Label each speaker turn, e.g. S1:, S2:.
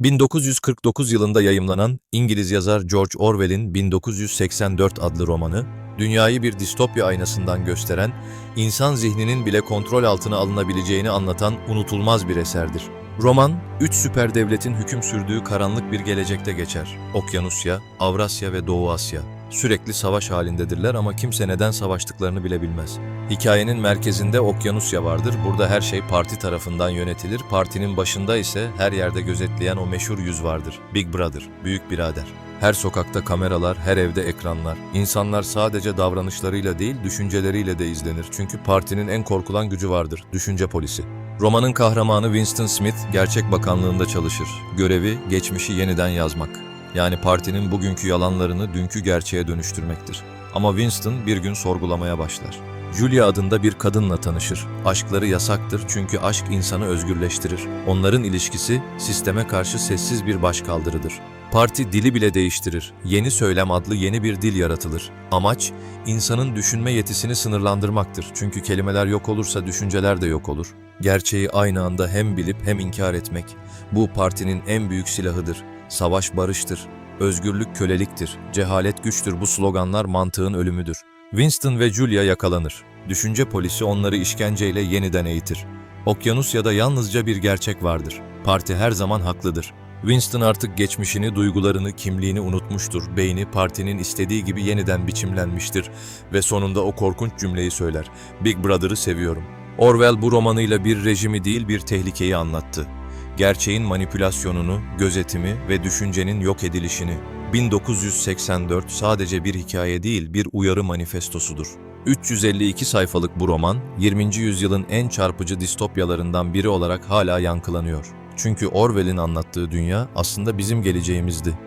S1: 1949 yılında yayımlanan İngiliz yazar George Orwell'in 1984 adlı romanı, dünyayı bir distopya aynasından gösteren, insan zihninin bile kontrol altına alınabileceğini anlatan unutulmaz bir eserdir. Roman, üç süper devletin hüküm sürdüğü karanlık bir gelecekte geçer. Okyanusya, Avrasya ve Doğu Asya. Sürekli savaş halindedirler ama kimse neden savaştıklarını bile bilmez. Hikayenin merkezinde Okyanusya vardır. Burada her şey parti tarafından yönetilir. Partinin başında ise her yerde gözetleyen o meşhur yüz vardır. Big Brother, büyük birader. Her sokakta kameralar, her evde ekranlar. İnsanlar sadece davranışlarıyla değil, düşünceleriyle de izlenir. Çünkü partinin en korkulan gücü vardır, düşünce polisi. Romanın kahramanı Winston Smith, Gerçek Bakanlığında çalışır. Görevi, geçmişi yeniden yazmak. Yani partinin bugünkü yalanlarını dünkü gerçeğe dönüştürmektir. Ama Winston bir gün sorgulamaya başlar. Julia adında bir kadınla tanışır. Aşkları yasaktır çünkü aşk insanı özgürleştirir. Onların ilişkisi sisteme karşı sessiz bir başkaldırıdır. Parti dili bile değiştirir. Yeni söylem adlı yeni bir dil yaratılır. Amaç, insanın düşünme yetisini sınırlandırmaktır. Çünkü kelimeler yok olursa düşünceler de yok olur. Gerçeği aynı anda hem bilip hem inkar etmek. Bu partinin en büyük silahıdır. Savaş barıştır. Özgürlük köleliktir. Cehalet güçtür. Bu sloganlar mantığın ölümüdür. Winston ve Julia yakalanır. Düşünce polisi onları işkenceyle yeniden eğitir. Okyanusya'da yalnızca bir gerçek vardır. Parti her zaman haklıdır. Winston artık geçmişini, duygularını, kimliğini unutmuştur. Beyni partinin istediği gibi yeniden biçimlenmiştir ve sonunda o korkunç cümleyi söyler. Big Brother'ı seviyorum. Orwell bu romanıyla bir rejimi değil bir tehlikeyi anlattı. Gerçeğin manipülasyonunu, gözetimi ve düşüncenin yok edilişini. 1984 sadece bir hikaye değil, bir uyarı manifestosudur. 352 sayfalık bu roman, 20. yüzyılın en çarpıcı distopyalarından biri olarak hala yankılanıyor. Çünkü Orwell'in anlattığı dünya aslında bizim geleceğimizdi.